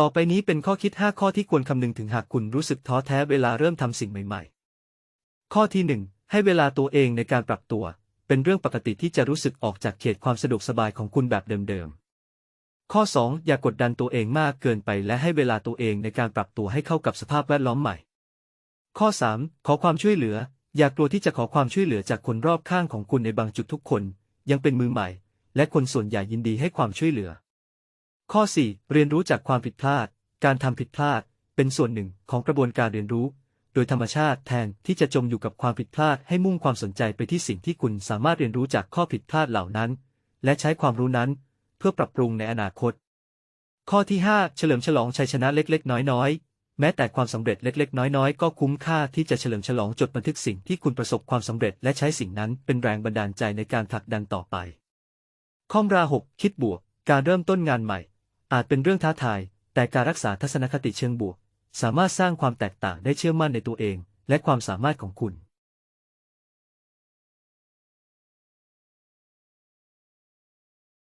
ต่อไปนี้เป็นข้อคิด 5 ข้อที่ควรคำนึงถึงหากคุณรู้สึกท้อแท้เวลาเริ่มทำสิ่งใหม่ ๆ ข้อที่ 1 ให้เวลาตัวเองในการปรับตัว เป็นเรื่องปกติที่จะรู้สึกออกจากเขตความสะดวกสบายของคุณแบบเดิมๆ ข้อ 2 อย่ากดดันตัวเองมากเกินไป และให้เวลาตัวเองในการปรับตัวให้เข้ากับสภาพแวดล้อมใหม่ ข้อ 3 ขอความช่วยเหลือ อย่ากลัวที่จะขอความช่วยเหลือจากคนรอบข้างของคุณในบางจุดทุกคน ยังเป็นมือใหม่ และคนส่วนใหญ่ยินดีให้ความช่วยเหลือ ข้อ 4 เรียนรู้จากความผิดพลาด การทำผิดพลาด เป็นส่วนหนึ่งของกระบวนการเรียนรู้ โดยธรรมชาติแทนที่จะจมอยู่กับความผิดพลาดให้มุ่งความสนใจไปที่สิ่งที่คุณสามารถเรียนรู้จากข้อผิดพลาดเหล่านั้น และใช้ความรู้นั้น เพื่อปรับปรุงในอนาคต ข้อที่ 5 เฉลิมฉลองชัยชนะเล็กๆ น้อยๆ แม้แต่ความสำเร็จเล็ก ๆ น้อยๆ ก็คุ้มค่าที่จะเฉลิมฉลองจดบันทึกสิ่งที่คุณประสบความสำเร็จและใช้สิ่งนั้นเป็นแรงบันดาลใจในการผลักดันต่อไปข้อราหกคิดบวก การเริ่มต้นงานใหม่ อาจเป็นเรื่องท้าทาย แต่การรักษาทัศนคติเชิงบวก สามารถสร้างความแตกต่างได้เชื่อมั่นในตัวเอง และความสามารถของคุณ